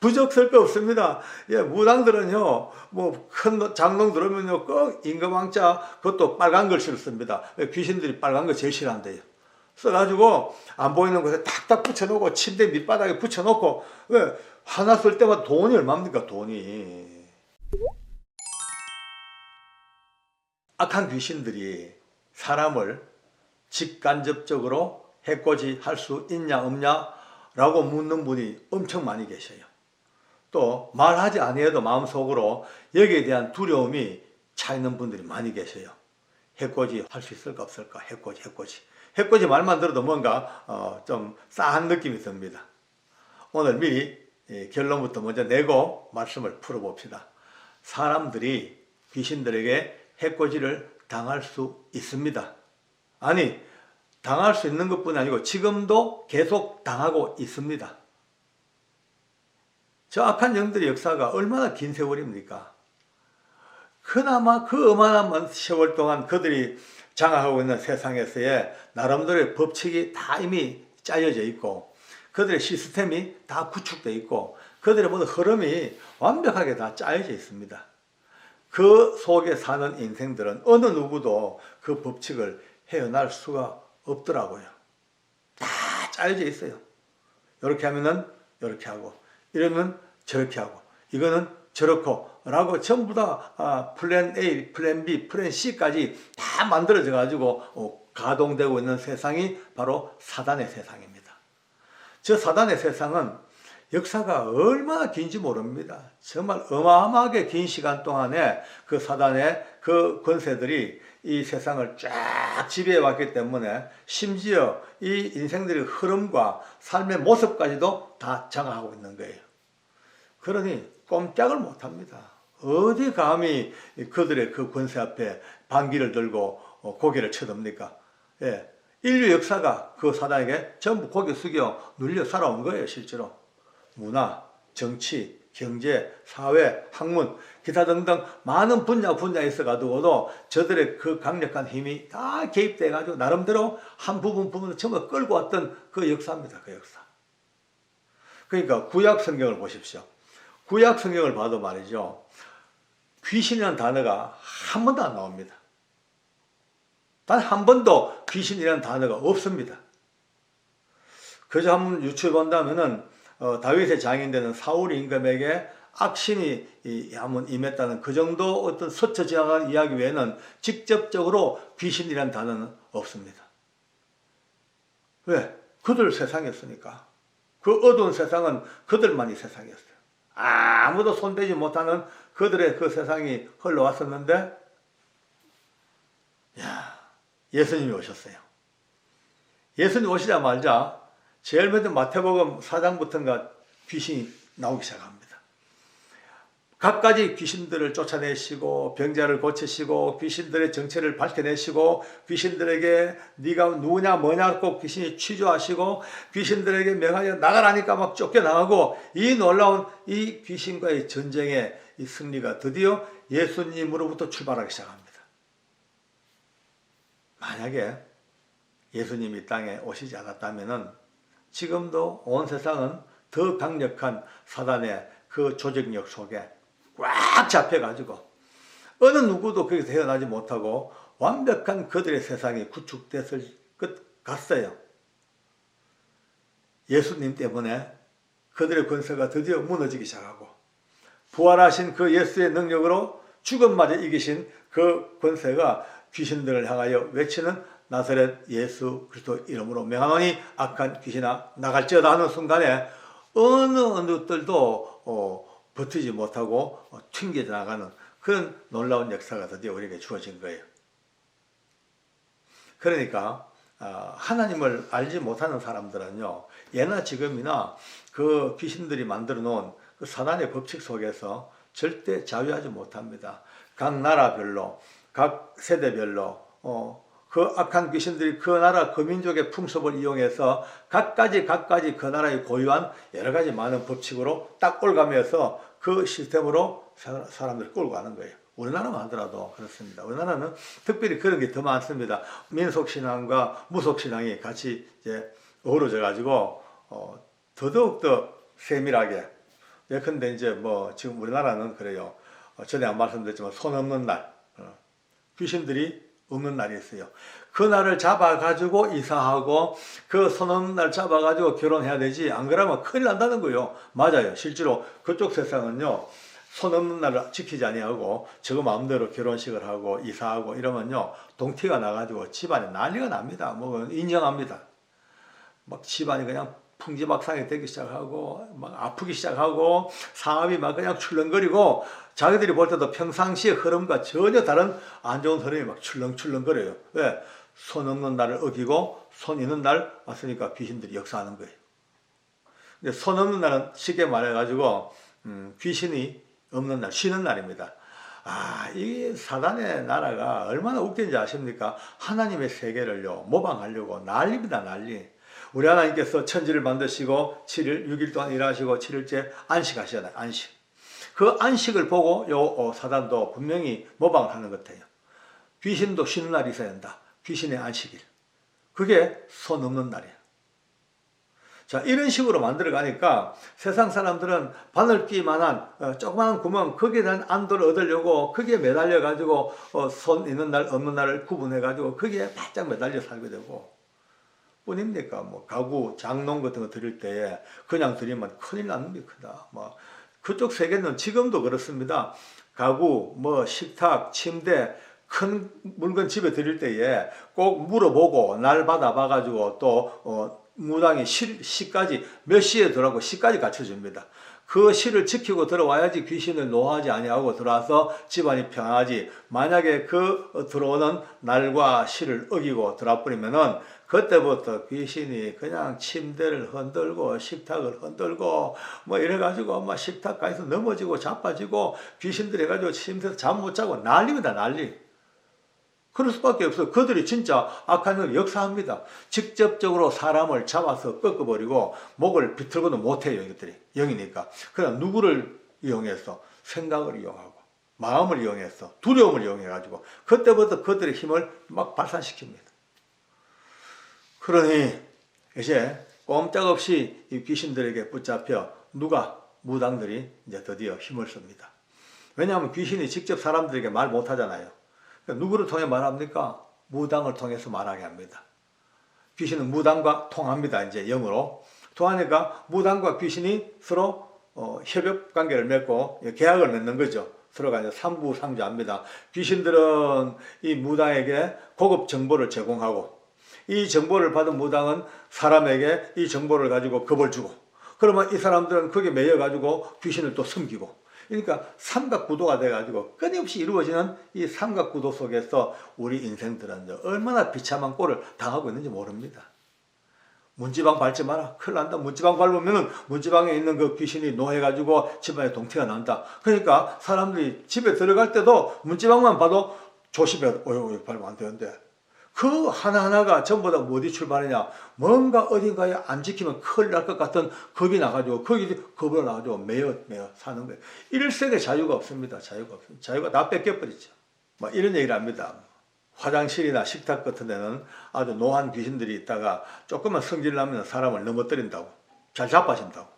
부적설 거 없습니다. 예, 무당들은요, 뭐, 큰 장롱 들으면요, 꼭 임금왕자, 그것도 빨간 글씨를 씁니다. 왜 귀신들이 빨간 거 제일 싫어한대요. 써가지고, 안 보이는 곳에 탁탁 붙여놓고, 침대 밑바닥에 붙여놓고, 왜, 하나 쓸 때마다 돈이 얼마입니까, 돈이. 악한 귀신들이 사람을 직간접적으로 해코지 할 수 있냐 없냐 라고 묻는 분이 엄청 많이 계셔요. 또 말하지 아니해도 마음속으로 여기에 대한 두려움이 차 있는 분들이 많이 계셔요. 해코지 할 수 있을까 없을까? 해코지 해코지. 해코지 말만 들어도 뭔가 어, 좀 싸한 느낌이 듭니다. 오늘 미리 예, 결론부터 먼저 내고 말씀을 풀어봅시다. 사람들이 귀신들에게 해코지를 당할 수 있습니다. 아니, 당할 수 있는 것뿐 아니고 지금도 계속 당하고 있습니다. 저 악한 영들의 역사가 얼마나 긴 세월입니까? 그나마 그 어마어마한 세월 동안 그들이 장악하고 있는 세상에서의 나름대로의 법칙이 다 이미 짜여져 있고 그들의 시스템이 다 구축되어 있고 그들의 모든 흐름이 완벽하게 다 짜여져 있습니다. 그 속에 사는 인생들은 어느 누구도 그 법칙을 헤어날 수가 없더라고요. 다 짜여져 있어요. 이렇게 하면은 이렇게 하고 이러면 저렇게 하고 이거는 저렇고 라고 전부 다 아, 플랜 A, 플랜 B, 플랜 C까지 다 만들어져 가지고 어, 가동되고 있는 세상이 바로 사단의 세상입니다. 저 사단의 세상은 역사가 얼마나 긴지 모릅니다. 정말 어마어마하게 긴 시간 동안에 그 사단의 그 권세들이 이 세상을 쫙 지배해 왔기 때문에 심지어 이 인생들의 흐름과 삶의 모습까지도 다 장악하고 있는 거예요. 그러니 꼼짝을 못 합니다. 어디 감히 그들의 그 권세 앞에 반기를 들고 어, 고개를 쳐듭니까? 예. 인류 역사가 그 사단에게 전부 고개 숙여 눌려 살아온 거예요, 실제로. 문화, 정치, 경제, 사회, 학문, 기타 등등 많은 분야 분야에 있어가지고도 저들의 그 강력한 힘이 다 개입돼가지고 나름대로 한 부분 부분을 전부 끌고 왔던 그 역사입니다. 그 역사. 그러니까 구약 성경을 보십시오. 구약 성경을 봐도 말이죠. 귀신이라는 단어가 한 번도 안 나옵니다. 단 한 번도 귀신이라는 단어가 없습니다. 그저 한번 유추해 본다면은 어, 다윗의 장인되는 사울 임금에게 악신이 이, 한번 임했다는 그 정도 어떤 스쳐 지나간 이야기 외에는 직접적으로 귀신이라는 단어는 없습니다. 왜? 그들 세상이었으니까. 그 어두운 세상은 그들만이 세상이었어요. 아무도 손대지 못하는 그들의 그 세상이 흘러왔었는데, 야, 예수님이 오셨어요. 예수님 오시자마자 제일 먼저 마태복음 4장부터인가 귀신이 나오기 시작합니다. 갖가지 귀신들을 쫓아내시고 병자를 고치시고 귀신들의 정체를 밝혀내시고 귀신들에게 네가 누구냐 뭐냐고 귀신이 취조하시고 귀신들에게 명하여 나가라니까 막 쫓겨나가고 이 놀라운 이 귀신과의 전쟁의 이 승리가 드디어 예수님으로부터 출발하기 시작합니다. 만약에 예수님이 땅에 오시지 않았다면은 지금도 온 세상은 더 강력한 사단의 그 조직력 속에 꽉 잡혀가지고 어느 누구도 거기서 헤어나지 못하고 완벽한 그들의 세상이 구축됐을 것 같아요. 예수님 때문에 그들의 권세가 드디어 무너지기 시작하고 부활하신 그 예수의 능력으로 죽음마저 이기신 그 권세가 귀신들을 향하여 외치는 나사렛 예수 그리스도 이름으로 명하노니 악한 귀신아 나갈지어다 하는 순간에 어느 어느들도 어, 버티지 못하고 어, 튕겨 나가는 그런 놀라운 역사가 드디어 우리에게 주어진 거예요. 그러니까 어, 하나님을 알지 못하는 사람들은요 예나 지금이나 그 귀신들이 만들어 놓은 그 사단의 법칙 속에서 절대 자유하지 못합니다. 각 나라별로 각 세대별로 어, 그 악한 귀신들이 그 나라 그 민족의 풍습을 이용해서 각가지 각가지 그 나라의 고유한 여러 가지 많은 법칙으로 딱 올가면서 그 시스템으로 사람들을 끌고 가는 거예요. 우리나라만 하더라도 그렇습니다. 우리나라는 특별히 그런 게 더 많습니다. 민속신앙과 무속신앙이 같이 이제 어우러져 가지고 어, 더더욱 더 세밀하게 예컨대 이제 뭐 지금 우리나라는 그래요. 어, 전에 안 말씀드렸지만 손 없는 날 어, 귀신들이 없는 날이 있어요. 그 날을 잡아가지고 이사하고 그손 없는 날 잡아가지고 결혼해야 되지 안 그러면 큰일 난다는 거예요. 맞아요. 실제로 그쪽 세상은요. 손 없는 날을 지키지 아니하고 저거 마음대로 결혼식을 하고 이사하고 이러면요. 동티가 나가지고 집안에 난리가 납니다. 뭐 인정합니다. 막 집안이 그냥 풍지박산이 되기 시작하고 막 아프기 시작하고 사업이 막 그냥 출렁거리고 자기들이 볼 때도 평상시의 흐름과 전혀 다른 안 좋은 흐름이 막 출렁출렁거려요. 왜? 손 없는 날을 어기고 손 있는 날 왔으니까 귀신들이 역사하는 거예요. 근데 손 없는 날은 쉽게 말해가지고 음, 귀신이 없는 날, 쉬는 날입니다. 아, 이 사단의 나라가 얼마나 웃긴지 아십니까? 하나님의 세계를요, 모방하려고 난립니다, 난리. 우리 하나님께서 천지를 만드시고 7일, 6일 동안 일하시고 7일째 안식하시잖아요, 안식. 그 안식을 보고 요 어, 사단도 분명히 모방하는 것 같아요. 귀신도 쉬는 날이 있어야 된다. 귀신의 안식일. 그게 손 없는 날이에요. 자, 이런 식으로 만들어 가니까 세상 사람들은 바늘 끼만한 어, 조그마한 구멍, 거기에 대한 안도를 얻으려고 거기에 매달려 가지고 어, 손 있는 날, 없는 날을 구분해 가지고 거기에 바짝 매달려 살게 되고 뿐입니까? 뭐 가구, 장롱 같은 거 드릴 때에 그냥 드리면 큰일 나는 게 크다. 뭐 그쪽 세계는 지금도 그렇습니다. 가구, 뭐 식탁, 침대 큰 물건 집에 드릴 때에 꼭 물어보고 날 받아봐 가지고 또 어, 무당이 시, 시까지 몇 시에 들어가고 시까지 갖춰줍니다. 그 시를 지키고 들어와야지 귀신을 노하지 아니하고 들어와서 집안이 평하지. 만약에 그 들어오는 날과 시를 어기고 들어버리면은 그때부터 귀신이 그냥 침대를 흔들고 식탁을 흔들고 뭐 이래가지고 막 식탁가에서 넘어지고 자빠지고 귀신들이 해가지고 침대에서 잠 못 자고 난립니다 난리. 그럴 수밖에 없어. 그들이 진짜 악한 일 역사합니다. 직접적으로 사람을 잡아서 꺾어버리고 목을 비틀고도 못해요. 이것들이 영이니까. 그럼 누구를 이용해서 생각을 이용하고 마음을 이용해서 두려움을 이용해가지고 그때부터 그들의 힘을 막 발산시킵니다. 그러니 이제 꼼짝없이 이 귀신들에게 붙잡혀 누가 무당들이 이제 드디어 힘을 씁니다. 왜냐하면 귀신이 직접 사람들에게 말 못하잖아요. 누구를 통해 말합니까? 무당을 통해서 말하게 합니다. 귀신은 무당과 통합니다. 이제 영으로. 통하니까 무당과 귀신이 서로 어, 협업 관계를 맺고 계약을 맺는 거죠. 서로가 이제 상부상조합니다. 귀신들은 이 무당에게 고급 정보를 제공하고 이 정보를 받은 무당은 사람에게 이 정보를 가지고 겁을 주고 그러면 이 사람들은 거기에 매여 가지고 귀신을 또 숨기고 그러니까 삼각구도가 돼가지고 끊임없이 이루어지는 이 삼각구도 속에서 우리 인생들은 얼마나 비참한 꼴을 당하고 있는지 모릅니다. 문지방 밟지 마라. 큰일 난다. 문지방 밟으면 문지방에 있는 그 귀신이 노해가지고 집안에 동티가 난다. 그러니까 사람들이 집에 들어갈 때도 문지방만 봐도 조심해야 돼. 어휴, 밟으면 안 되는데. 그 하나하나가 전부 다 어디 출발하냐. 뭔가 어딘가에 안 지키면 큰일 날 것 같은 겁이 나가지고 거기 겁을 나가지고 매여 매여 사는 거예요. 일색의 자유가 없습니다. 자유가 없습니다. 자유가 다 뺏겨버리죠. 뭐 이런 얘기를 합니다. 화장실이나 식탁 같은 데는 아주 노한 귀신들이 있다가 조금만 성질 나면 사람을 넘어뜨린다고. 잘 자빠진다고.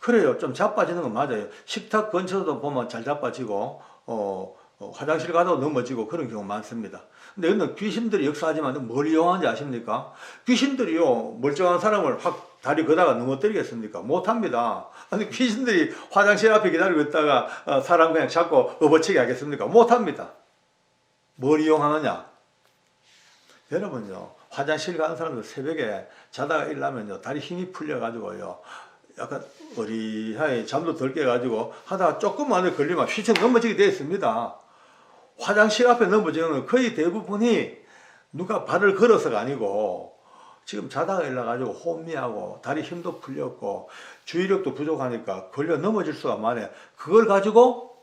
그래요. 좀 자빠지는 건 맞아요. 식탁 근처도 보면 잘 자빠지고, 어, 어, 화장실 가도 넘어지고 그런 경우 많습니다. 근데 여기는 귀신들이 역사하지만 뭘 이용하는지 아십니까? 귀신들이요, 멀쩡한 사람을 확 다리 걷다가 넘어뜨리겠습니까? 못합니다. 아니, 귀신들이 화장실 앞에 기다리고 있다가 어, 사람 그냥 잡고 업어치게 하겠습니까? 못합니다. 뭘 이용하느냐? 여러분요, 화장실 가는 사람들 새벽에 자다가 일나면요, 다리 힘이 풀려가지고요, 약간 어리하게 잠도 덜 깨가지고 하다가 조금만에 걸리면 휘청 넘어지게 되어 있습니다. 화장실 앞에 넘어지는 거의 대부분이 누가 발을 걸어서가 아니고 지금 자다가 일어나가지고 혼미하고 다리 힘도 풀렸고 주의력도 부족하니까 걸려 넘어질 수가 많아요. 그걸 가지고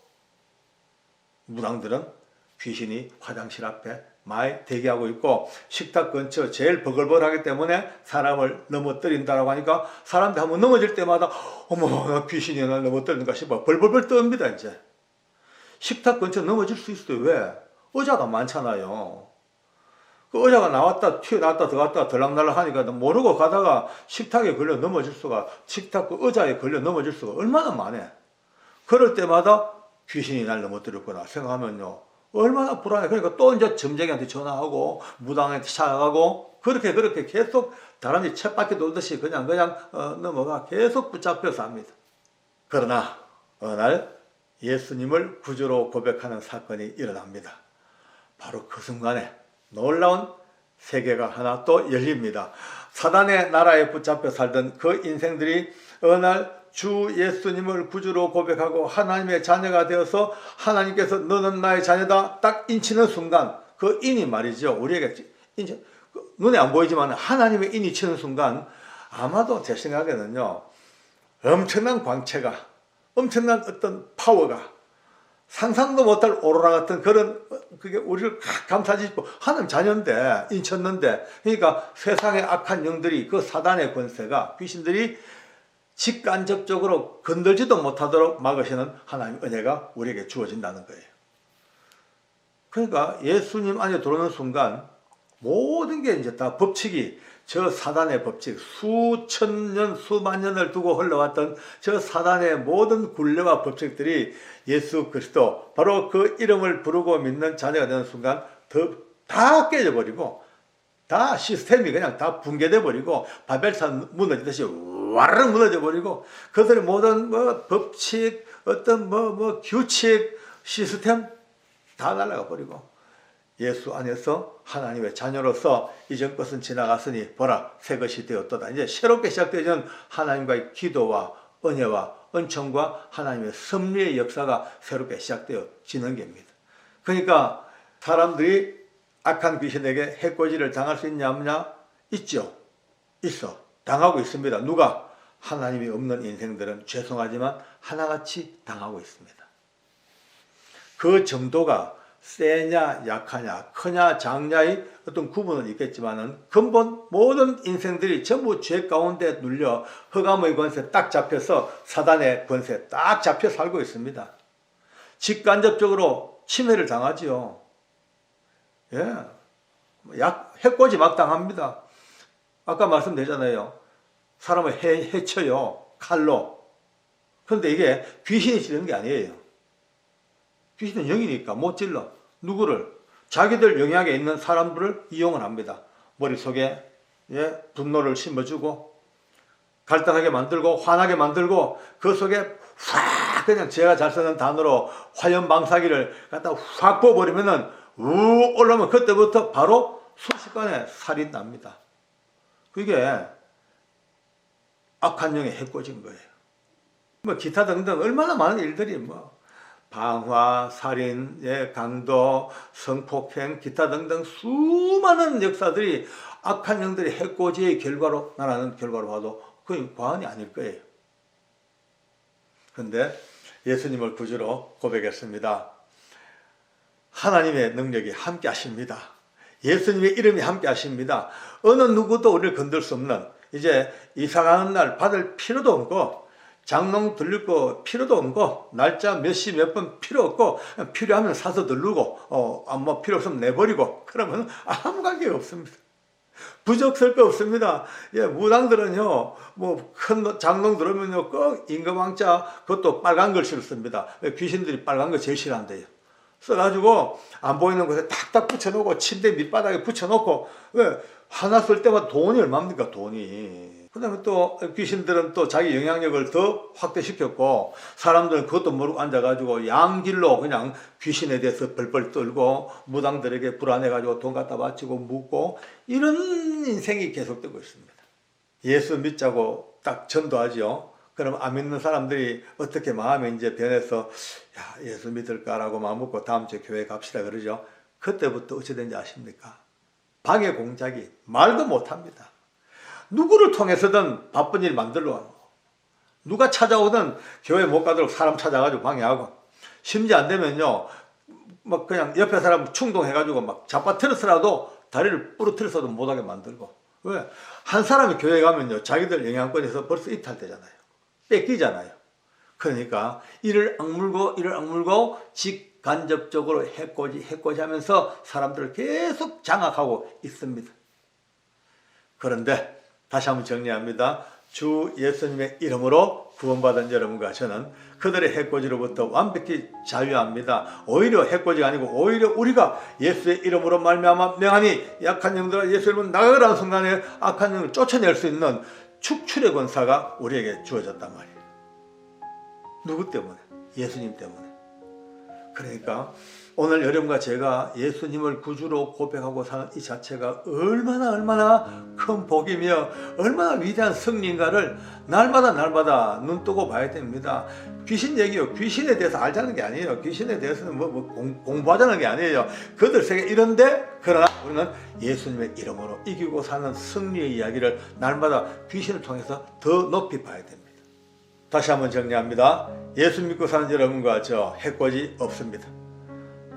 무당들은 귀신이 화장실 앞에 많이 대기하고 있고 식탁 근처 제일 버글버글하기 때문에 사람을 넘어뜨린다라고 하니까 사람들 한번 넘어질 때마다 어머 나 귀신이 날 넘어뜨리는가 싶어 벌벌벌 떱니다 이제 식탁 근처 넘어질 수 있어요 왜? 의자가 많잖아요 그 의자가 나왔다 튀어나왔다 들어갔다 들락날락 하니까 모르고 가다가 식탁에 걸려 넘어질 수가 식탁 그 의자에 걸려 넘어질 수가 얼마나 많아. 그럴 때마다 귀신이 날 넘어뜨렸구나 생각하면요. 얼마나 불안해. 그러니까 또 이제 점쟁이한테 전화하고 무당한테 찾아가고 그렇게 그렇게 계속 다람쥐 쳇바퀴 돌듯이 그냥 그냥 어, 넘어가 계속 붙잡혀 삽니다. 그러나 어느 날 예수님을 구주로 고백하는 사건이 일어납니다. 바로 그 순간에 놀라운 세계가 하나 또 열립니다. 사단의 나라에 붙잡혀 살던 그 인생들이 어느 날 주 예수님을 구주로 고백하고 하나님의 자녀가 되어서 하나님께서 너는 나의 자녀다 딱 인치는 순간 그 인이 말이죠. 우리에게 인치, 그 눈에 안 보이지만 하나님의 인이 치는 순간 아마도 제 생각에는요. 엄청난 광채가 엄청난 어떤 파워가 상상도 못할 오로라 같은 그런 어, 그게 우리를 감싸주고 하나님 자녀인데 인쳤는데 그러니까 세상의 악한 영들이 그 사단의 권세가 귀신들이 직간접적으로 건들지도 못하도록 막으시는 하나님 은혜가 우리에게 주어진다는 거예요. 그러니까 예수님 안에 들어오는 순간 모든 게 이제 다 법칙이 저 사단의 법칙 수천 년 수만 년을 두고 흘러왔던 저 사단의 모든 굴레와 법칙들이 예수 그리스도 바로 그 이름을 부르고 믿는 자녀가 되는 순간 더, 다 깨져버리고 다 시스템이 그냥 다 붕괴돼 버리고 바벨산 무너지듯이 와르르 무너져 버리고 그들의 모든 뭐 법칙 어떤 뭐 뭐 규칙 시스템 다 날아가 버리고 예수 안에서 하나님의 자녀로서 이전 것은 지나갔으니 보라 새 것이 되었도다. 이제 새롭게 시작되는 하나님과의 기도와 은혜와 은총과 하나님의 섭리의 역사가 새롭게 시작되어지는 겁니다. 그러니까 사람들이 악한 귀신에게 해코지를 당할 수 있냐 없냐? 있죠. 있어. 당하고 있습니다. 누가? 하나님이 없는 인생들은 죄송하지만 하나같이 당하고 있습니다. 그 정도가 세냐 약하냐 크냐 작냐의 어떤 구분은 있겠지만은 근본 모든 인생들이 전부 죄 가운데 눌려 흑암의 권세 딱 잡혀서 사단의 권세 딱 잡혀 살고 있습니다. 직간접적으로 침해를 당하지요. 예. 약, 해코지 막 당합니다. 아까 말씀드렸잖아요. 사람을 해, 해쳐요. 칼로. 그런데 이게 귀신이 찌르는 게 아니에요. 귀신은 영이니까 못 찔러. 누구를? 자기들 영향에 있는 사람들을 이용을 합니다. 머릿속에 예, 분노를 심어주고 갈등하게 만들고 화나게 만들고 그 속에 확 그냥 제가 잘 쓰는 단어로 화염방사기를 갖다 확 부어버리면은 우 올라오면 그때부터 바로 순식간에 살이 납니다. 그게 악한 영의 해코진 거예요. 뭐 기타 등등 얼마나 많은 일들이 뭐 방화, 살인, 예, 강도, 성폭행, 기타 등등 수많은 역사들이 악한 영들의 해코지의 결과로 나라는 결과로 봐도 그건 과언이 아닐 거예요. 그런데 예수님을 구주로 고백했습니다. 하나님의 능력이 함께 하십니다. 예수님의 이름이 함께 하십니다. 어느 누구도 우리를 건들 수 없는 이제 이사가는 날 받을 필요도 없고 장롱 들릴 거 필요도 없고 날짜 몇 시 몇 분 필요 없고 필요하면 사서 들르고 어뭐 필요 없으면 내버리고 그러면 아무 관계 없습니다. 부족할 거 없습니다. 예, 무당들은요, 뭐, 큰 장롱 들으면요, 꼭 임금왕자, 그것도 빨간 글씨를 씁니다. 귀신들이 빨간 거 제일 싫어한대요. 써가지고, 안 보이는 곳에 탁탁 붙여놓고, 침대 밑바닥에 붙여놓고, 왜, 쓸 때마다 돈이 얼마입니까, 돈이. 그 다음에 또 귀신들은 또 자기 영향력을 더 확대시켰고 사람들은 그것도 모르고 앉아가지고 양길로 그냥 귀신에 대해서 벌벌 떨고 무당들에게 불안해가지고 돈 갖다 바치고 묻고 이런 인생이 계속되고 있습니다. 예수 믿자고 딱 전도하죠. 그럼 안 믿는 사람들이 어떻게 마음이 이제 변해서 야 예수 믿을까라고 마음 먹고 다음 주에 교회 갑시다 그러죠. 그때부터 어찌 된지 아십니까? 방해 공작이 말도 못합니다. 누구를 통해서든 바쁜 일 만들러 누가 찾아오든 교회 못 가도록 사람 찾아가지고 방해하고 심지 안 되면요 막 그냥 옆에 사람 충동해가지고 막 잡아틀어서라도 다리를 부러뜨려서도 못하게 만들고 왜? 한 사람이 교회 가면요 자기들 영향권에서 벌써 이탈되잖아요 뺏기잖아요 그러니까 이를 악물고 이를 악물고 직 간접적으로 해코지 해코지 하면서 사람들을 계속 장악하고 있습니다. 그런데 다시 한번 정리합니다. 주 예수님의 이름으로 구원받은 여러분과 저는 그들의 해코지로부터 완벽히 자유합니다. 오히려 해코지가 아니고 오히려 우리가 예수의 이름으로 말미암아 명하니 약한 영들아 예수 이름으로 나가라는 순간에 악한 영을 쫓아낼 수 있는 축출의 권사가 우리에게 주어졌단 말이에요. 누구 때문에? 예수님 때문에. 그러니까 오늘 여러분과 제가 예수님을 구주로 고백하고 사는 이 자체가 얼마나 얼마나 큰 복이며 얼마나 위대한 승리인가를 날마다 날마다 눈 뜨고 봐야 됩니다. 귀신 얘기요. 귀신에 대해서 알자는 게 아니에요. 귀신에 대해서는 뭐, 뭐 공, 공부하자는 게 아니에요. 그들 세계 이런데 그러나 우리는 예수님의 이름으로 이기고 사는 승리의 이야기를 날마다 귀신을 통해서 더 높이 봐야 됩니다. 다시 한번 정리합니다. 예수 믿고 사는 여러분과 저 해코지 없습니다.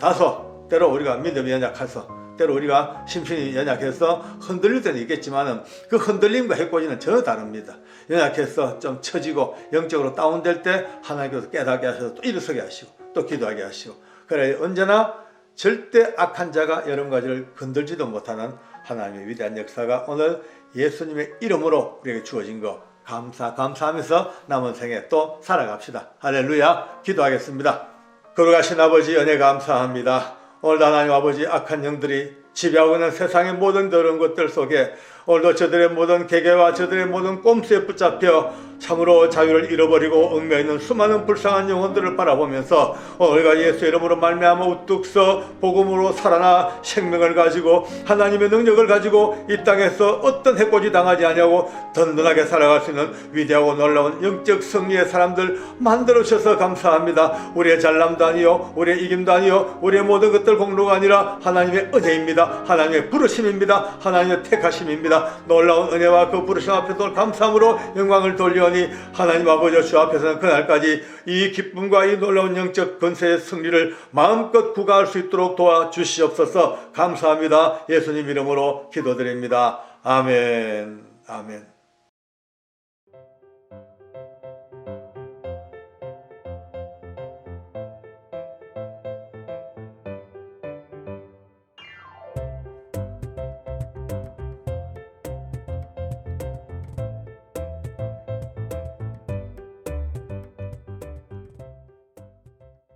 다소 때로 우리가 믿음이 연약해서 때로 우리가 심신이 연약해서 흔들릴 때는 있겠지만은 그 흔들림과 해코지는 전혀 다릅니다. 연약해서 좀 처지고 영적으로 다운될 때 하나님께서 깨닫게 하셔서 또 일어서게 하시고 또 기도하게 하시고 그래 언제나 절대 악한 자가 여러분 가지를 건들지도 못하는 하나님의 위대한 역사가 오늘 예수님의 이름으로 우리에게 주어진 거 감사 감사하면서 남은 생에 또 살아갑시다. 할렐루야 기도하겠습니다. 거룩하신 아버지 은혜 감사합니다. 오늘도 하나님 아버지 악한 영들이 지배하고 있는 세상의 모든 더러운 것들 속에 오늘도 저들의 모든 계계와 저들의 모든 꼼수에 붙잡혀 참으로 자유를 잃어버리고 얽매여 있는 수많은 불쌍한 영혼들을 바라보면서 오늘과 예수 이름으로 말미암아 우뚝 서 복음으로 살아나 생명을 가지고 하나님의 능력을 가지고 이 땅에서 어떤 해코지 당하지 아니하고 든든하게 살아갈 수 있는 위대하고 놀라운 영적 승리의 사람들 만들어 주셔서 감사합니다. 우리의 잘남도 아니요 우리의 이김도 아니요 우리의 모든 것들 공로가 아니라 하나님의 은혜입니다. 하나님의 부르심입니다. 하나님의 택하심입니다. 놀라운 은혜와 그 부르심 앞에서 감사함으로 영광을 돌려 니 하나님 아버지 주 앞에서는 그날까지 이 기쁨과 이 놀라운 영적 권세의 승리를 마음껏 구가할 수 있도록 도와주시옵소서 감사합니다. 예수님 이름으로 기도드립니다. 아멘. 아멘.